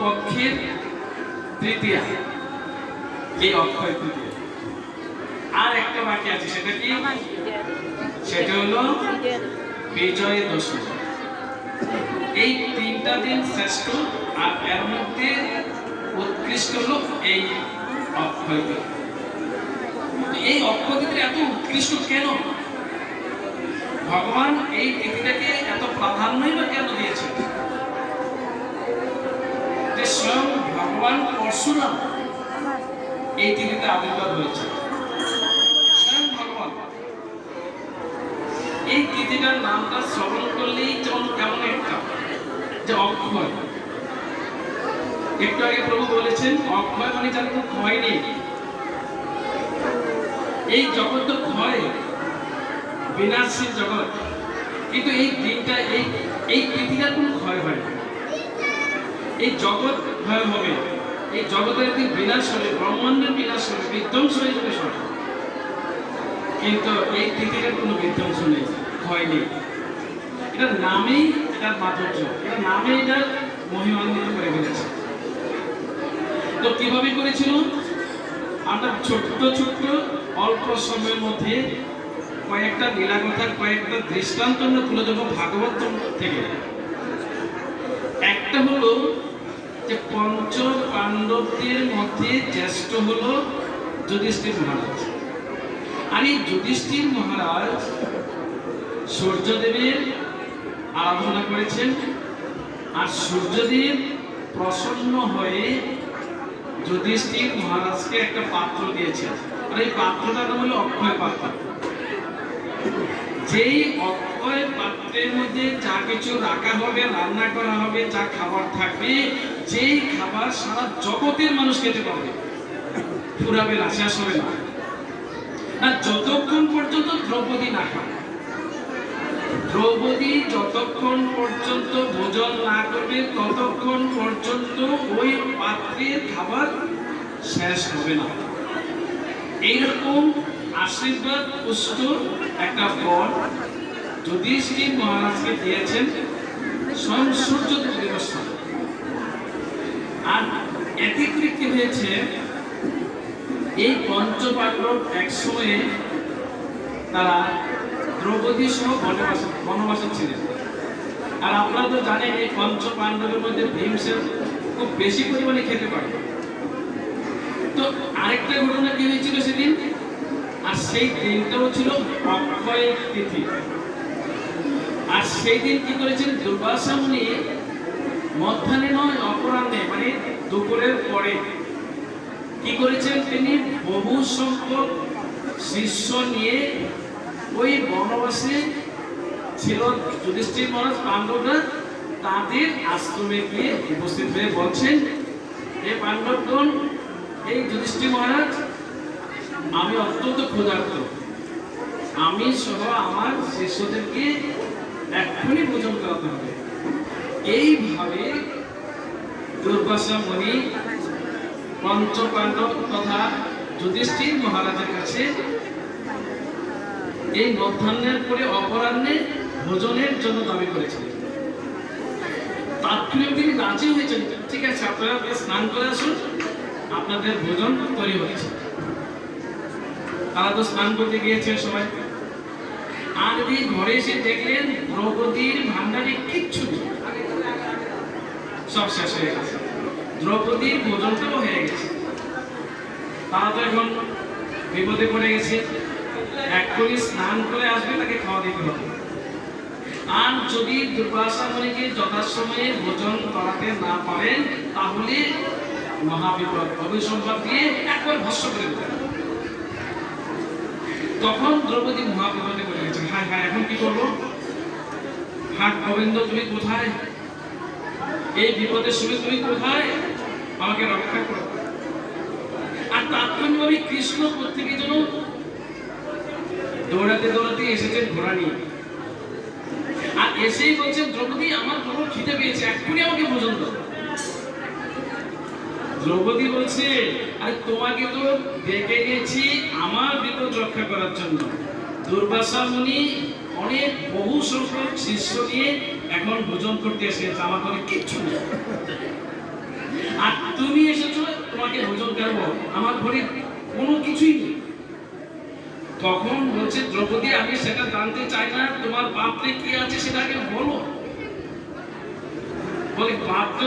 পক্ষের তৃতীয়া। এই অক্ষয় তৃতীয়া? আর একটা বাকি আছে সেটা কি? সেটা হলো বিজয় দশমী। এই তিনটা দিন শ্রেষ্ঠ আর এর মধ্যে উৎকৃষ্ট হলো এই অক্ষয়। এই অক্ষয় এত উৎকৃষ্ট কেন? ভগবান এই তিথিটাকে এত প্রাধান্যই বা কেন দিয়েছেন? ভগবান পরশুরাম। এই তিথিতে আবির্ভাব হয়েছে। এই তিথিটার নামটা শ্রবণ করলেই যেমন কেমন একটা যে অক্ষয়। একটু আগে প্রভু বলেছেন, অক্ষয় মানে যার কোনো ক্ষয় নেই। এই জগৎ তো ক্ষয় বিনাশীল জগৎ। কিন্তু এই দিনটা, এই এই পৃথিবীর কোনো ক্ষয় হয় না। এই জগৎ ক্ষয় হবে। এই জগতের একদিন বিনাশ হবে, ব্রহ্মাণ্ডের বিনাশ হবে, বিধ্বংস হয়ে যাবে সব। কিন্তু এই পৃথিবীর কোনো বিধ্বংস নেই ক্ষয় নেই। এটার নামেই এটার মাধুর্য এটার নামে এটার মহিমান্বিত করে ফেলেছে। তো কীভাবে করেছিল? আমরা ছোট্ট ছোট্ট, অল্প সময়ের মধ্যে কয়েকটা লীলা কথা কয়েকটা দৃষ্টান্ত আমরা তুলে দেবো ভাগবত থেকে। একটা হলো যে পঞ্চ পাণ্ডবদের মধ্যে জ্যেষ্ঠ হলো যুধিষ্ঠির মহারাজ। আর এই যুধিষ্ঠির মহারাজ সূর্যদেবের আরাধনা করেছেন আর সূর্যদেব প্রসন্ন হয়ে যুধিষ্ঠির মহারাজকে একটা পাত্র দিয়েছেন। আর এই পাত্রটার নাম হলো অক্ষয় পাত্র। যেই অক্ষয় পাত্রের মধ্যে যা কিছু রাখা হবে, রান্না করা হবে, যা খাবার থাকবে, যেই খাবার সারা জগতের মানুষ খেতে পারবে। ফুরাবে না, শেষ হবে না। না, যতক্ষণ পর্যন্ত দ্রৌপদী না খায় দ্রৌপদী যতক্ষণ পর্যন্ত ভোজন না করবে, ততক্ষণ পর্যন্ত ওই পাত্রের খাবার শেষ হবে না। এইরকম আশীর্বাদ, পুষ্ট, একটা বর যুধিষ্ঠির মহারাজকে দিয়েছেন স্বয়ং সূর্য দিবস আর এতে কি হয়েছে, এই পঞ্চপাণ্ডব এক সময়ে তারা দ্রৌপদী সহ বনবাস বনবাসে ছিলেন। আর আপনারা তো জানেন, এই পঞ্চ পাণ্ডবের মধ্যে ভীমসেন খুব বেশি পরিমাণে খেতে পারে। তো আরেকটা ঘটনা কি হয়েছিল সেদিন? আর সেই দিনটাও ছিল অক্ষয় তিথি। আর সেই দিন কি করেছেন? দুর্বাসা মুনি মধ্যাহ্নে নয়, অপরাহ্নে মানে দুপুরের পরে। কি করেছেন তিনি? বহু সংখ্যক শিষ্য নিয়ে ওই বনবাসে ছিল যুধিষ্ঠির মহারাজ, পাণ্ডবরা তাদের আশ্রমে গিয়ে উপস্থিত হয়ে বলছেন, হে পাণ্ডবগণ, এই যুধিষ্ঠির মহারাজ, আমি অত্যন্ত ক্ষুধার্ত। আমি সহ আমার শিষ্যদেরকে এক্ষুনি ভোজন হবে। এইভাবে দুর্বাসা মুনি পঞ্চপাণ্ডব তথা যুধিষ্ঠির মহারাজের কাছে এই মধ্যাহ্নের পরে অপরাহ্নে ভোজনের জন্য দাবি করেছিলেন। তাৎক্ষণিক তিনি রাজি হয়েছেন। ঠিক আছে, আপনারা স্নান করে আসুন। আপনাদের ভোজন তৈরি হয়েছে তারা তো স্নান করতে গিয়েছে সবাই। আর এই ঘরে এসে দেখলেন দ্রৌপদীর ভান্ডারে কিচ্ছু সব শেষ হয়ে গেছে। দ্রৌপদীর ভোজনটাও হয়ে গেছে। তারা তো এখন বিপদে পড়ে গেছে। এক্ষুনি স্নান করে আসবে, তাকে খাওয়া দিতে হবে। আর যদি দুর্বাসা মুনিকে যথাসময়ে ভোজন করাতে না পারেন, তাহলে মহাবিপদ অভিসম্পাদ দিয়ে একবার ভস্য করে দেবেন। তখন দ্রৌপদী মহাবিপদে পড়ে হায় এখন কি করব? হাট গোবিন্দ, তুমি কোথায়? এই বিপদের সময় তুমি কোথায়? আমাকে রক্ষা করো। আর তাৎক্ষণিকভাবে কৃষ্ণ প্রত্যেকের জন্য দৌড়াতে দৌড়াতে এসেছেন ঘোড়া নিয়ে আর এসেই বলছেন, দ্রৌপদী, আমার প্রবল খিদে পেয়েছে। এক্ষুনি আমাকে ভোজন দাও। দ্রৌপদী বলছে, আরে তোমাকে তো ডেকে গেছি আমার বিপদ রক্ষা করার জন্য। দুর্বাসা মুনি অনেক বহু সংখ্যক শিষ্য নিয়ে এখন ভোজন করতে এসেছে আমার ঘরে কিচ্ছু নেই। তুমি এসেছ, তোমাকে ভোজন করব। আমার ঘরে কোনো কিছুই নেই। তখন বলছে, দ্রৌপদী, আমি সেটা জানতে চাই না, তোমার পাত্রে কি আছে সেটাকে বলো। বলে, পাত্র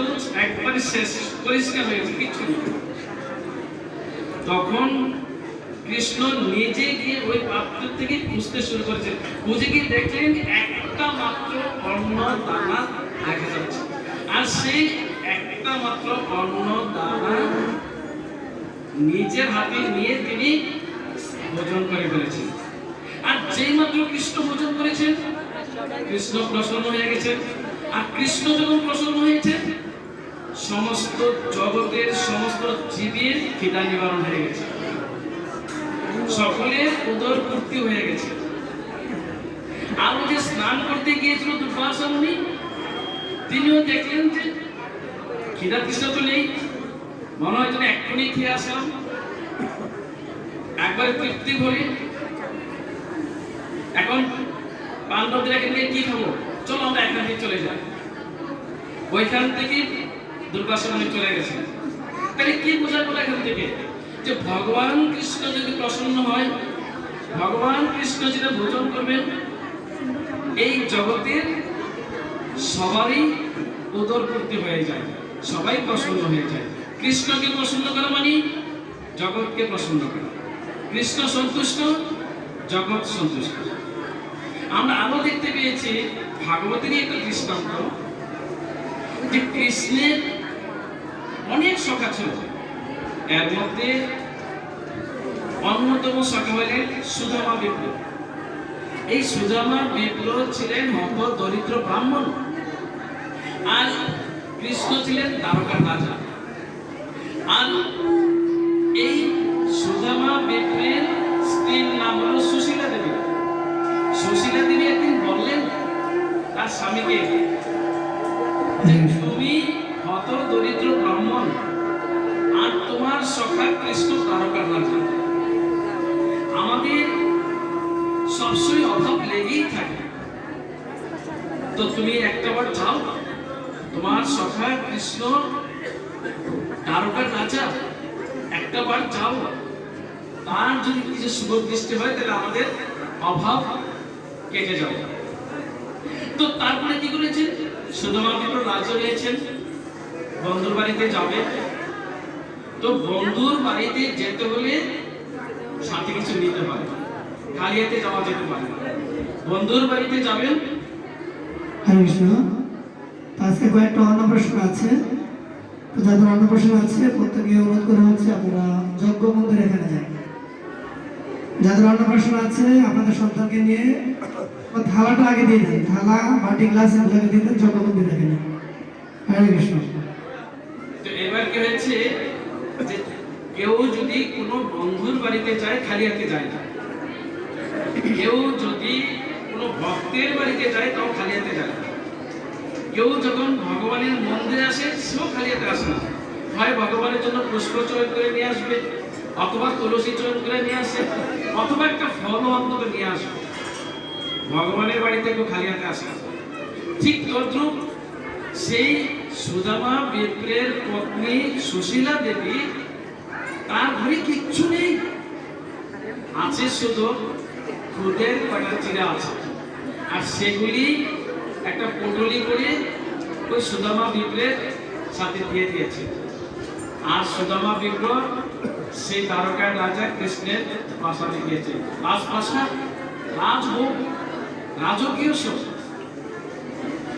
একবারে শেষ, পরিষ্কার হয়েছে কিছু তখন কৃষ্ণ নিজে গিয়ে ওই পাত্র থেকে খুঁজতে শুরু করেছে। খুঁজে গিয়ে দেখলেন একটা মাত্র অন্ন দানা দেখা যাচ্ছে। আর সেই একটা মাত্র অন্ন দানা নিজের হাতে নিয়ে তিনি ভোজন করে ফেলেছেন। আর যেই মাত্র কৃষ্ণ ভোজন করেছেন কৃষ্ণ প্রসন্ন হয়ে গেছেন আর কৃষ্ণ যখন প্রসন্ন হয়েছে, সমস্ত জগতের সমস্ত জীবের খিদা নিবারণ হয়ে গেছে। সকলের উদর পূর্তি হয়ে গেছে। আরও যে স্নান করতে গিয়েছিল দুর্বাসা তিনিও দেখলেন যে খিদা তৃষ্ণা তো নেই। মনে হয় যেন এক্ষুনি খেয়ে আসলাম। একবারে তৃপ্তি ভরে। এখন পাণ্ডবদের এখান থেকে কি খাব? চলো আমরা এখান থেকে চলে যাই। ওইখান থেকে দুর্বাসা চলে গেছে। তাহলে কি বোঝা গেল এখান থেকে? যে ভগবান কৃষ্ণ যদি প্রসন্ন হয়, ভগবান কৃষ্ণ যেটা ভোজন করবেন, এই জগতের সবারই উদরপূর্তি হয়ে যায়, সবাই প্রসন্ন হয়ে যায়। কৃষ্ণকে প্রসন্ন করা মানে জগৎকে প্রসন্ন করা। কৃষ্ণ সন্তুষ্ট, জগৎ সন্তুষ্ট। আমরা আরও দেখতে পেয়েছি, ভাগবতেরই একটা দৃষ্টান্ত যে কৃষ্ণের অনেক সখা ছিল এর মধ্যে অন্যতম সখা হলেন সুদামা বিপ্ল এই সুদামা বিপ্ল ছিলেন মত দরিদ্র ব্রাহ্মণ আর কৃষ্ণ ছিলেন দ্বারকার রাজা। আর এই সুদামা বিপ্লের স্ত্রীর নাম হলো সুশীলা দেবী। সুশীলা দেবী একদিন বললেন, তার স্বামীকে, তুমি হত দরিদ্র ব্রাহ্মণ আর তোমার সখা কৃষ্ণ তারকার রাজা। আমাদের সবসময় অভাব লেগেই থাকে। তো তুমি একটাবার যাও, তোমার সখা কৃষ্ণ তারকার রাজা একটাবার যাও। তার যদি কিছু শুভ দৃষ্টি হয়, তাহলে আমাদের অভাব কেটে যাবে। তো তারপরে কি করেছে? শুধুমাত্র রাজ্য নিয়েছেন বন্ধুর বাড়িতে যাবে। তো বন্ধুর বাড়িতে যেতে হলে সাথে কিছু নিতে হয়। খালি হাতে যাওয়া যেতে পারে। বন্ধুর বাড়িতে যাবেন? হরে কৃষ্ণ। আজকে কয়েকটা অন্নপ্রাশন আছে। তো যাদের অন্নপ্রাশন আছে প্রত্যেকে অনুরোধ করা হচ্ছে আপনারা যজ্ঞ মন্দির এখানে যান। যাদের অন্নপ্রাশন আছে আপনাদের সন্তানকে নিয়ে থালাটা আগে দিয়ে দেন। থালা বাটি গ্লাস এগুলোকে দিয়ে দেন যজ্ঞ মন্দির এখানে। হরে কৃষ্ণ। তো এবার কি হয়েছে? কেউ যদি কোনো বন্ধুর বাড়িতে যায় খালি হাতে যায় না। কেউ যদি কোনো ভক্তের বাড়িতে যায়, তাও খালি হাতে যায় না। কেউ যখন ভগবানের মন্দিরে আসে, সেও খালি হাতে আসে না। হয় ভগবানের জন্য পুষ্প চয়ন করে নিয়ে আসবে, অথবা তুলসী চয়ন করে নিয়ে আসে, অথবা একটা ফল অন্তত নিয়ে আসবে ভগবানের বাড়িতে কেউ খালি হাতে আসে না। ঠিক তদ্রুপ সেই সুদামা বিপ্রের পত্নী সুশীলা দেবী তার ঘরে কিচ্ছু নেই। আছে শুধু খুদের কটা চিরা আছে। আর সেগুলি একটা পটলি করে ওই সুদামা বিপ্রের সাথে দিয়ে দিয়েছে। আর সুদামা বিপ্র সেই তারকার রাজা কৃষ্ণের প্রাসাদে গিয়েছে। রাজপ্রাসাদ, রাজভোগ, রাজকীয় সব।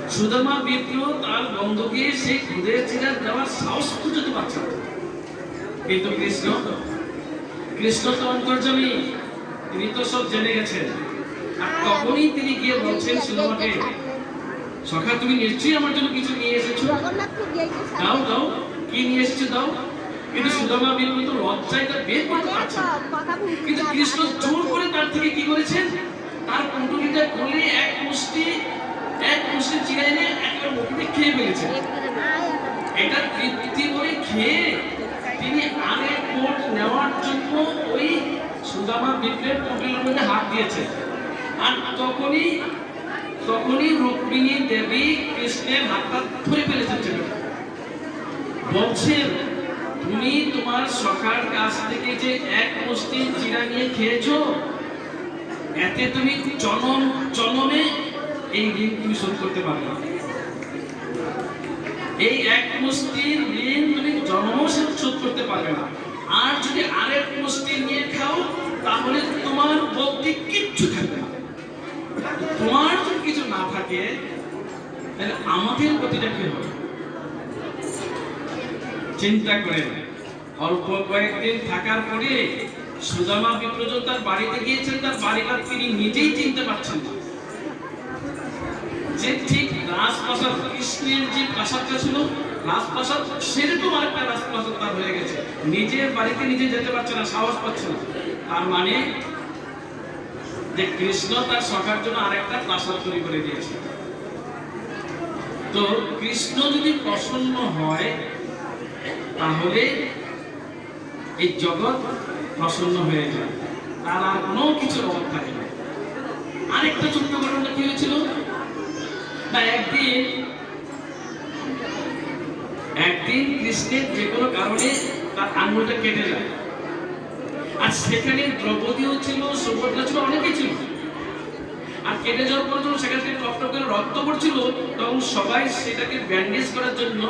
সুদামা বিপ্র তার বন্ধুকে সেই খুদের চিরা দেওয়ার সাহস পর্যন্ত পাচ্ছে না। কিন্তু কৃষ্ণ কৃষ্ণ। তো অন্তর্জমী তিনি তো সব জেনে গেছেন। আর তখনই তিনি গিয়ে বলছেন সুদামাকে সখা তুমি নিশ্চয়ই আমার জন্য কিছু নিয়ে এসেছ? দাও দাও। কি নিয়ে এসেছ দাও। কিন্তু সুদামা বিপ্র তো লজ্জায় তা বের করতে পারছে কিন্তু কৃষ্ণ জোর করে তার থেকে কি করেছেন তার কুণ্ডলিটা খুলে এক মুষ্টি এক মুষ্টি চিড়ে এনে একটা মুখে খেয়ে ফেলেছে। এটা তৃপ্তি করে খেয়ে তিনি আরেক কোট নেওয়ার জন্য ওই সুদামা বিপ্লবের কুটির মধ্যে হাত দিয়েছেন। আর তখনই তখনই রুক্মিণী দেবী কৃষ্ণের হাতটা ধরে ফেলেছেন ছেলেটা বলছেন তুমি তোমার সখার কাছ থেকে যে এক মুষ্টি চিরা নিয়ে খেয়েছো, এতে তুমি জনম, জনমে এই ঋণ তুমি শোধ করতে পারবে না। এই এক মুষ্টির ঋণ তুমি জন্ম শোধ করতে পারবে না। আর যদি আরেক মুষ্টি নিয়ে খাও, তাহলে তোমার বলতে কিচ্ছু থাকবে না। তোমার যদি কিছু না থাকে, তাহলে আমাদের গতিটা কি হবে? চিন্তা করে অল্প কয়েকদিন থাকার পরে সুদামা বিপ্রজন তার বাড়িতে গিয়েছেন, তার বাড়িটা তিনি নিজেই চিনতে পারছেন না। যে ঠিক রাজপ্রাসাদ কৃষ্ণের যে প্রাসাদটা ছিল, রাজপ্রাসাদ, সেরকম আরেকটা রাজপ্রাসাদ তার হয়ে গেছে। নিজের বাড়িতে নিজে যেতে পারছে না, সাহস পাচ্ছে না। তার মানে যে কৃষ্ণ তার সখার জন্য আরেকটা প্রাসাদ তৈরি করে দিয়েছে। তো কৃষ্ণ যদি প্রসন্ন হয়, তাহলে এই জগৎ প্রসন্ন হয়ে যায়। তার আর কোনো কিছুর অভাব থাকে না। আরেকটা ছোট্ট ঘটনা কি হয়েছিল? একদিন একদিন কৃষ্ণের যে কোনো কারণে তার আঙুলটা কেটে যায়। আর সেখানে দ্রৌপদীও ছিল, সুভদ্রা ছিল, অনেকেই ছিল। আর কেটে যাওয়ার পর যখন সেখান থেকে টপ করে রক্ত পড়ছিল, তখন সবাই সেটাকে ব্যান্ডেজ করার জন্য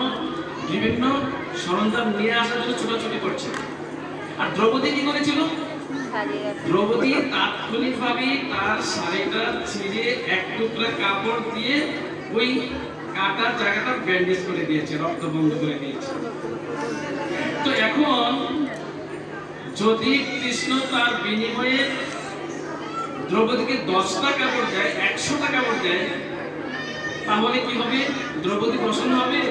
বিভিন্ন সরঞ্জাম নিয়ে আসার জন্য ছোটাছুটি করছে। আর দ্রৌপদী কি করেছিল? দ্রৌপদী তাৎক্ষণিকভাবে তার শাড়িটা ছিঁড়ে এক টুকরা কাপড় দিয়ে ওই কাটা জায়গাটা ব্যান্ডেজ করে দিয়েছে, রক্ত বন্ধ করে দিয়েছে। তো এখন যদি কৃষ্ণ তার বিনিময়ে দ্রৌপদীকে দশটা কাপড় দেয়, একশোটা কাপড় দেয়, তাহলে কি হবে? দ্রৌপদী প্রসন্ন হবে?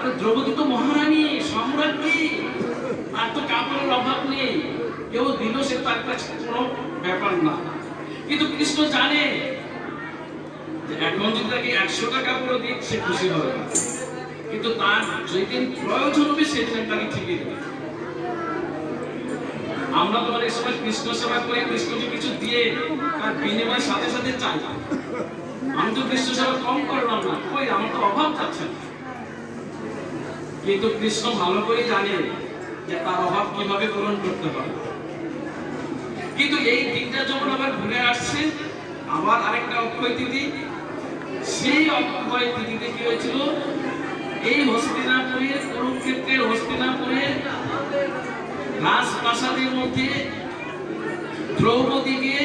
আর দ্রৌপদী তো মহারানী সম্রাজ্ঞী আর তো কাপড়ের অভাব নেই। কেউ দিল সে তার কাছে কোনো ব্যাপার না। কিন্তু কৃষ্ণ জানে এখন যদি তাকে একশোটা কাপড় দিক সে খুশি হবে। কিন্তু তার যেদিন প্রয়োজন হবে সেদিন তাকে ঠিকই দেবে। আমরা তো অনেক সময় কৃষ্ণ সেবা করে কৃষ্ণকে কিছু দিয়ে তার বিনিময়ের সাথে সাথে চাই। আমি তো কৃষ্ণ সেবা কম করলাম না। কই, আমার তো অভাব কিন্তু কৃষ্ণ ভালো করে জানে যে তার অভাব কীভাবে পূরণ করতে হবে। কিন্তু এই দিনটা যখন আবার ঘুরে আসছে, আবার আরেকটা অক্ষয় তিথি সেই অক্ষয় তিথিতে কি হয়েছিল? এই হস্তিনাপুরের কুরুক্ষেত্রের হস্তিনাপুরের রাজপ্রাসাদের মধ্যে দ্রৌপদীকে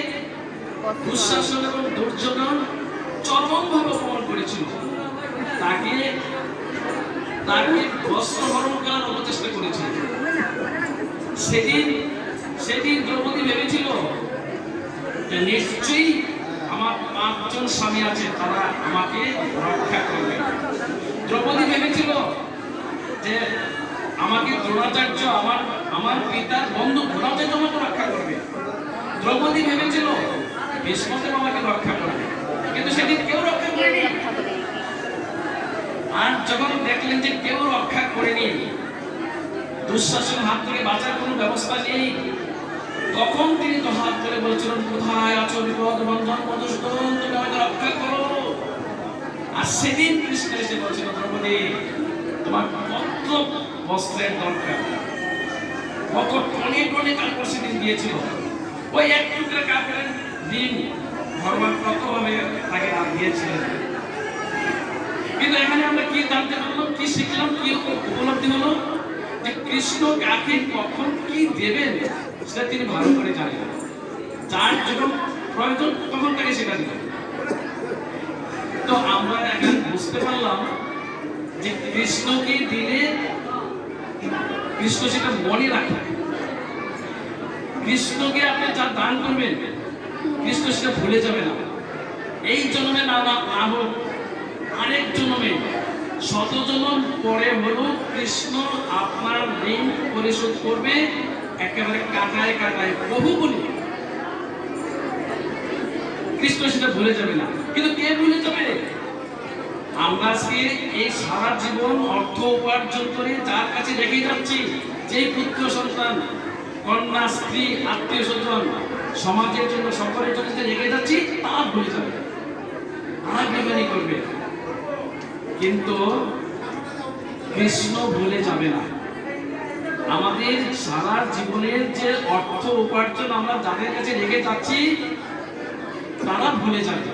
দুঃশাসন এবং দুর্যোধন চরমভাবে অপমান করেছিল। তাকে তাকে বস্ত্রহরণ করার অপচেষ্টা করেছিল। সেদিন সেদিন দ্রৌপদী ভেবেছিল নিশ্চয়ই আমার পাঁচজন স্বামী আছে, তারা আমাকে রক্ষা করবে। দ্রৌপদী ভেবেছিল যে আমাকে দ্রোণাচার্য আমার আমার পিতার বন্ধু দ্রোণাচার্য আমাকে রক্ষা করবে। দ্রৌপদী ভেবেছিল ভীষ্মদেব আমাকে রক্ষা করবে, কিন্তু সেদিন কেউ রক্ষা করেনি। আর যখন দেখলেন যে কেউ রক্ষা করেনি, দুঃশাসন হাত থেকে বাঁচার কোনো ব্যবস্থা নেই তখন তিনি তো হাত ধরে বলছিলেন, কোথায় আছো, বিপদ, বন্ধন মধুসূদন তুমি আমাকে রক্ষা করো আর সেদিন কৃষ্ণ এসে বলছিল, দ্রৌপদী, তোমার কত বস্ত্রের দরকার। কত টনে টনে কাপড় সেদিন দিয়েছিল। ওই এক টুকরা কাপড়ের দিন ভগবান কতভাবে তাকে দান দিয়েছিলেন। কিন্তু এখানে আমরা কি জানতে পারলাম, কি শিখলাম, কি উপলব্ধি হলো? যে কৃষ্ণ কাকে কখন কি দেবেন? সেটা তিনি ভালো করে জানেন। যার যখন প্রয়োজন তখন তাকে সেটা দিবেন। তো আমরা এখন বুঝতে পারলাম যে কৃষ্ণকে দিলে কৃষ্ণ সেটা মনে রাখে। কৃষ্ণকে আপনি যা দান করবেন, কৃষ্ণ সেটা ভুলে যাবে না। এই জন্মে না না না হোক আরেক জন্মে শত জন্ম পরে হলো কৃষ্ণ আপনার ঋণ পরিশোধ করবে। একেবারে কাটায় কাটায় বহু গুণে কৃষ্ণ সেটা ভুলে যাবে না। কিন্তু কে ভুলে যাবে? আমরা আজকে এই সারা জীবন অর্থ উপার্জন করে যার কাছে রেখে যাচ্ছি, যেই পুত্র সন্তান, কন্যা, স্ত্রী, আত্মীয় স্বজন, সমাজের জন্য, সকলের জন্য যে রেখে যাচ্ছি, তা ভুলে যাবে তারা বেমানি করবে কিন্তু কৃষ্ণ ভুলে যাবে না। আমাদের সারা জীবনের যে অর্থ উপার্জন আমরা যাদের কাছে রেখে যাচ্ছি, তারা ভুলে যাবে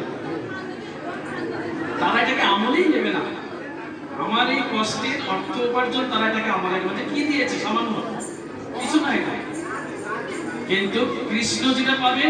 তারা এটাকে আমলেই নেবে না। আমার এই কষ্টের অর্থ উপার্জন তারা এটাকে আমার মধ্যে কি দিয়েছে? সামান্য। কিছু না এটা কিন্তু কৃষ্ণ যেটা পাবে